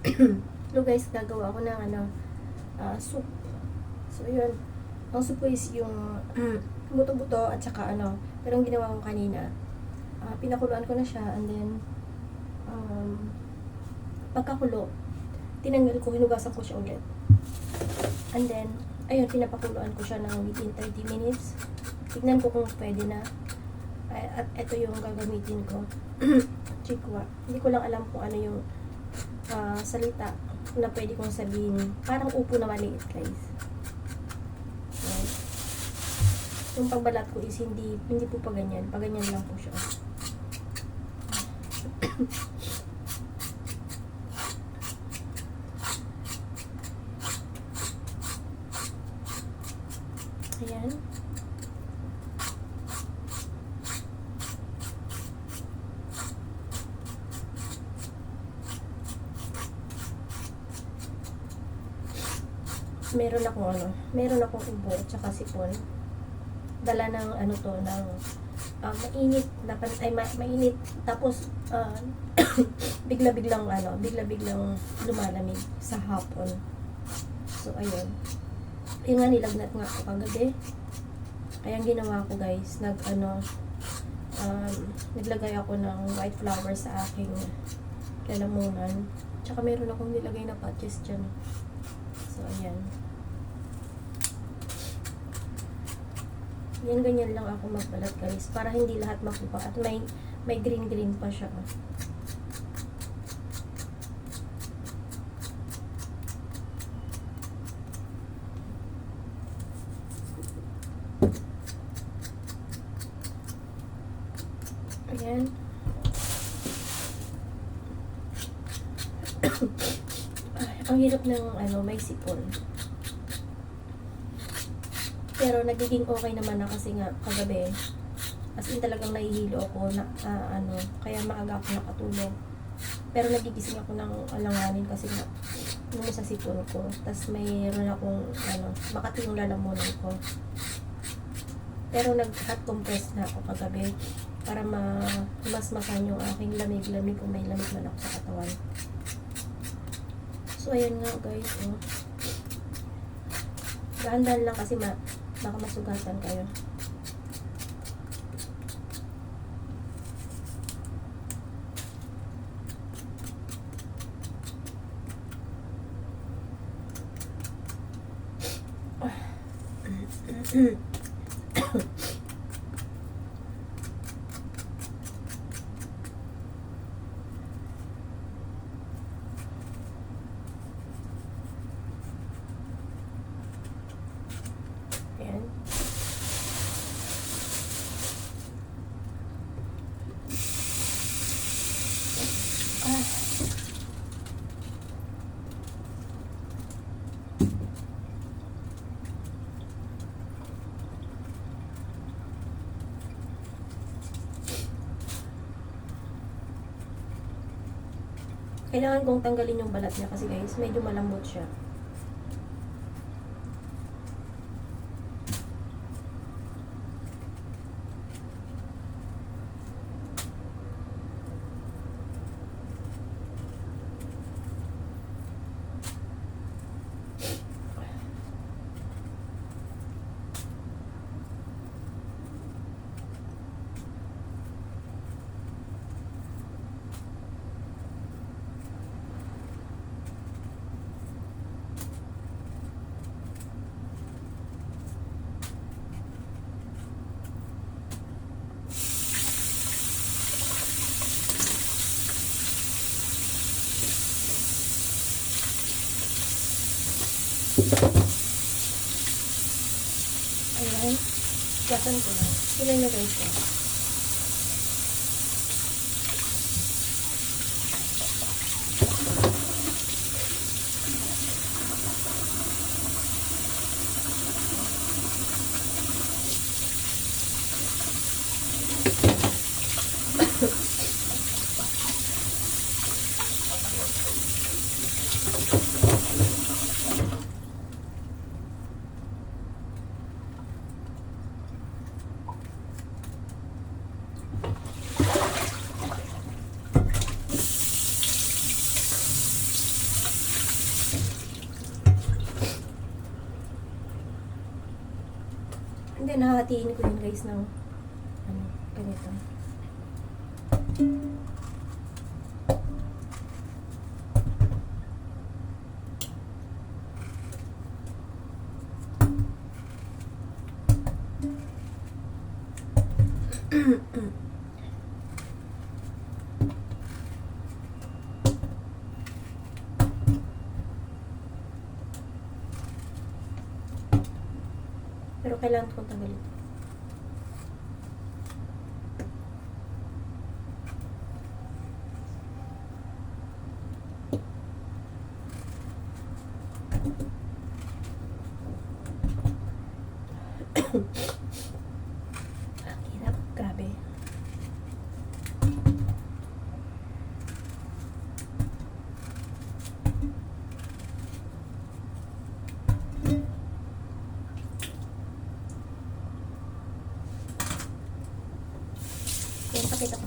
Hello guys, gagawa ako ng ano, ah, soup. So yun, ang soup is yung buto-buto at saka ano, pero ang ginawa ko kanina, ah, pinakuluan ko na siya and then um, pagkakulo, tinanggal ko, hinugasan ko siya ulit. And then, ayun, pinapakuluan ko siya ng within 30 minutes. Tignan ko kung pwede na. At ito yung gagamitin ko. Chikwa. Hindi ko lang alam kung ano yung ah, salita na pwede kong sabihin. Parang upo na maliit, guys. Ayan. Yung pagbalat ko is hindi, hindi po pa ganyan. Pa ganyan lang po siya. Ayan. Meron akong ano, meron akong ubo at saka sipon. Dala ng ano to, ng ah, mainit, na, pan- ay ma- mainit. Tapos, ah, bigla-biglang ano, bigla-biglang lumalamig sa hapon. So, ayun. Yun nga, nilagnat nga ako kagabi. Kaya ang ginawa ko guys, nag ano, um, naglagay ako ng white flower sa aking lalamunan. Tsaka meron akong nilagay na patches dyan. So, ayan. Yan, ganyan lang ako magbalat guys. Para hindi lahat makuha. At may, may green-green pa siya. Ayan. Ay, ang hirap ng ano, may sipon. Pero nagiging okay naman na kasi nga kagabi. As in talagang nahihilo ako na ah, ano, kaya maaga ako nakatulog. Pero nagigising ako ng alanganin kasi nga yung sa sipon ko. Tapos mayroon akong ano, makati yung lalamunan ko. Pero nag-hot compress na ako kagabi para ma masmasan yung aking lamig-lamig kung may lamig man ako sa katawan. So, ayan nga guys. Oh. Dahan-dahan lang kasi ma baka masugatan kayo. Ayan. Ah. Kailangan kong tanggalin yung balat niya kasi guys, medyo malambot siya. Ayan. Gasan ko na. Sila na guys ko. Nahahatiin ko yun guys ng ano, ganito. Pero kailangan ko tanggalin. ito.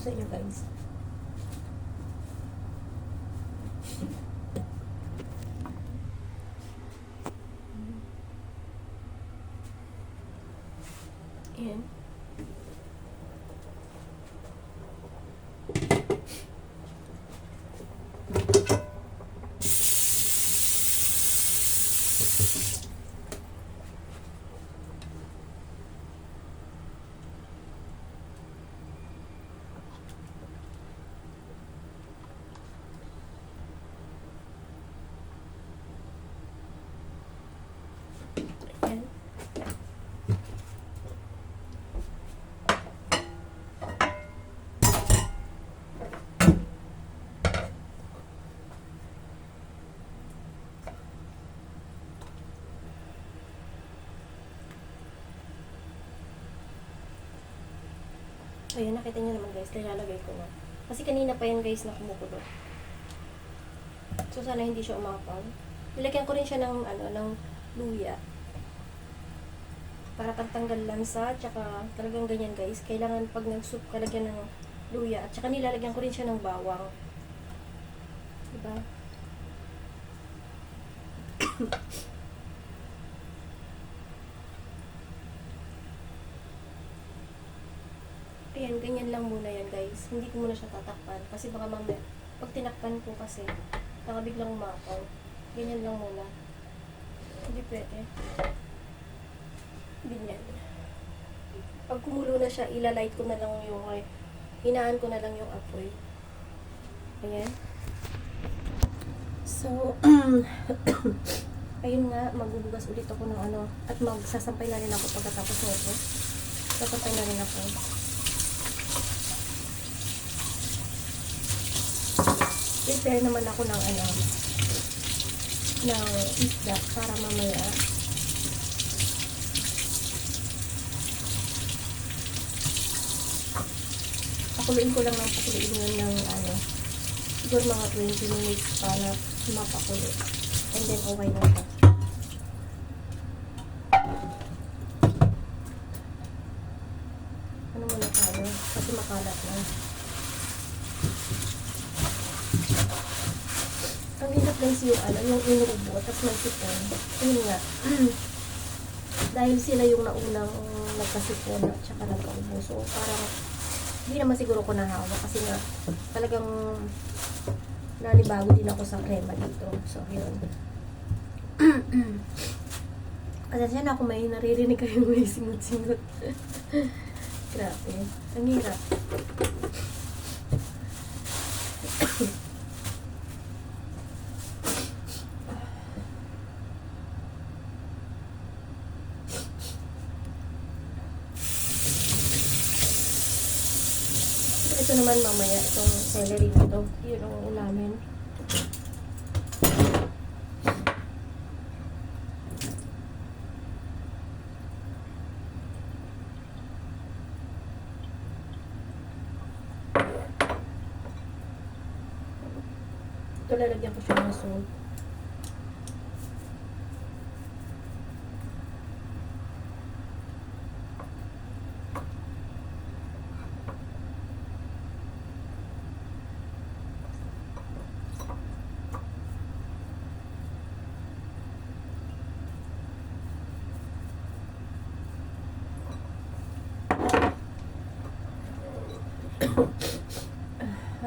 Sa guys. Ayun, nakita niyo naman guys, nilalagay ko na. Kasi kanina pa yan guys na kumukulo. So sana hindi siya umapaw. Nilagyan ko rin siya ng ano, ng luya. Para pagtanggal lansa, tsaka talagang ganyan guys. Kailangan pag nag-soup ka lagyan ng luya. At tsaka nilalagyan ko rin siya ng bawang. Diba? Ayan, ganyan lang muna yan guys. Hindi ko muna siya tatakpan. Kasi baka mamaya, pag tinakpan ko kasi, baka biglang umapaw. Ganyan lang muna. Hindi pwede. Ganyan. Pag kumulo na siya, ilalight ko na lang yung, ay, hinaan ko na lang yung apoy. Ayan. So, ayun nga, magbubugas ulit ako ng ano, at magsasampay na rin ako pagkatapos nito. Sasampay na rin ako. Prepare naman ako ng ano ng isda para mamaya. Pakuluin ko lang ng pakuluin yun ng ano siguro mga 20 minutes para mapakulo. And then okay na siya. Ano muna tayo? Kasi makalat na guys yung ano, yung inuubo, tapos may sipon. Yun nga. Dahil sila yung naunang nagkasipon at saka nagkaubo. So, parang, hindi naman siguro ko nahawa kasi nga, talagang nanibago din ako sa krema dito. So, yun. Pasensya na ako may naririnig kayo may singot-singot. Grabe. Ang hirap. Ito naman mamaya, itong celery na to. Yun ang ulamin. Ito lalagyan ko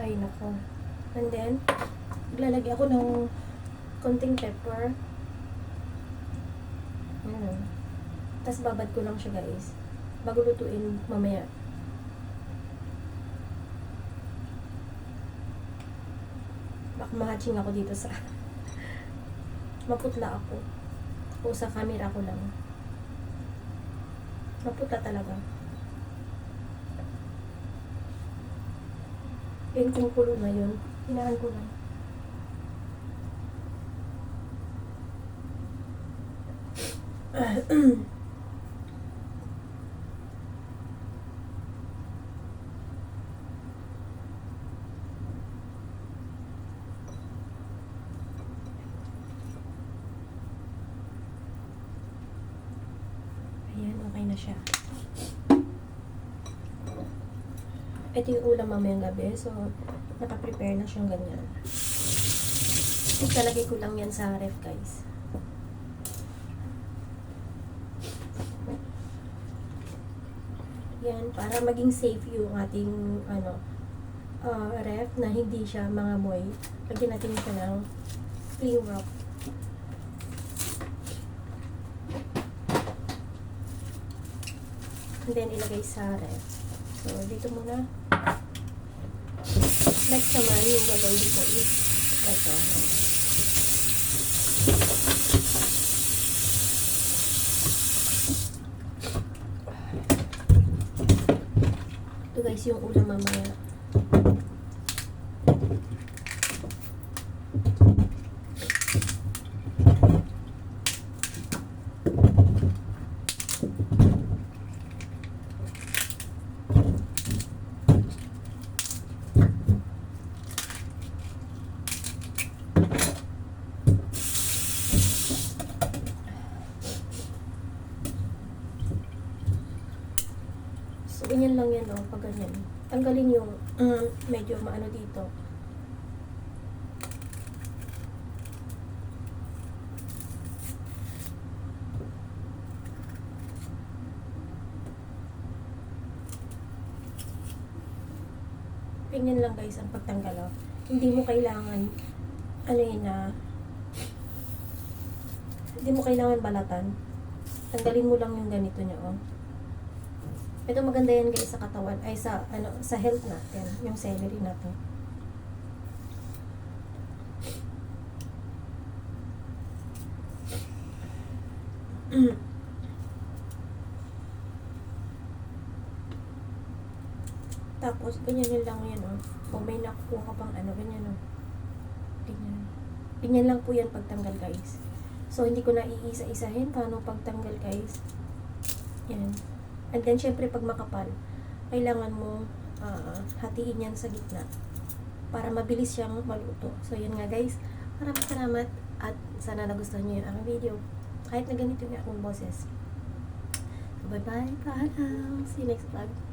Ay, nako. And then, maglalagay ako ng konting pepper. Ayan. Tapos babad ko lang siya guys. Bago lutuin mamaya. Baka mahaching ako dito sa... Maputla ako. O sa camera ko lang. Maputla talaga. Kung kulo na yun. Hinaan ko lang. Ayan, okay na siya. Ito yung ulam mamayang gabi. So, nakaprepare na siyang ganyan. Ikalagay ko lang yan sa ref, guys. Yan, para maging safe yung ating, ano, uh, ref na hindi siya mga moy. Lagyan natin siya ng cling wrap. And then, ilagay sa ref. So, dito muna. Next naman, yung gagawin ko is ito. Ito guys, yung ulam mamaya. So, ganyan lang yan, oh, pag ganyan. Tanggalin yung mm, medyo maano dito. Ganyan lang guys ang pagtanggal, oh. Hindi mo kailangan, ano yun na, hindi mo kailangan balatan. Tanggalin mo lang yung ganito niya, oh. Ito maganda yan guys sa katawan, ay sa ano sa health natin, yung celery natin. Tapos, ganyan lang yan, oh. Kung may nakukuha pang ano, ganyan, oh. Ganyan. Ganyan lang po yan pagtanggal, guys. So, hindi ko na iisa-isahin paano pagtanggal, guys. Yan. And then, syempre, pag makapal, kailangan mo ah, hatiin yan sa gitna para mabilis siyang maluto. So, yun nga, guys. Maraming salamat at sana nagustuhan niyo yung aking video. Kahit na ganito yung akong boses. So, bye-bye. Paalam. See you next vlog.